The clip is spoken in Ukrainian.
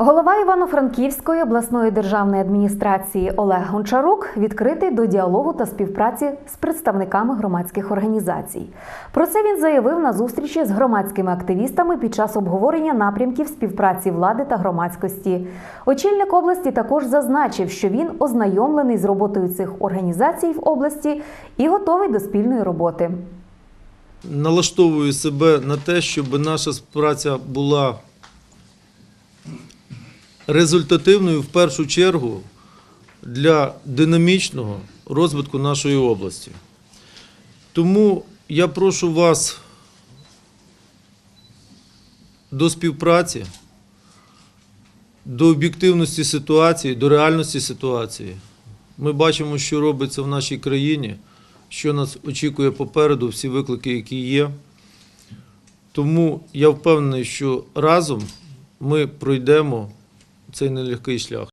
Голова Івано-Франківської обласної державної адміністрації Олег Гончарук відкритий до діалогу та співпраці з представниками громадських організацій. Про це він заявив на зустрічі з громадськими активістами під час обговорення напрямків співпраці влади та громадськості. Очільник області також зазначив, що він ознайомлений з роботою цих організацій в області і готовий до спільної роботи. налаштовую себе на те, щоб наша праця була результативною в першу чергу для динамічного розвитку нашої області. Тому я прошу вас до співпраці, до об'єктивності ситуації, до реальності ситуації. Ми бачимо, що робиться в нашій країні, що нас очікує попереду, всі виклики, які є. Тому я впевнений, що разом ми пройдемо цей нелегкий шлях.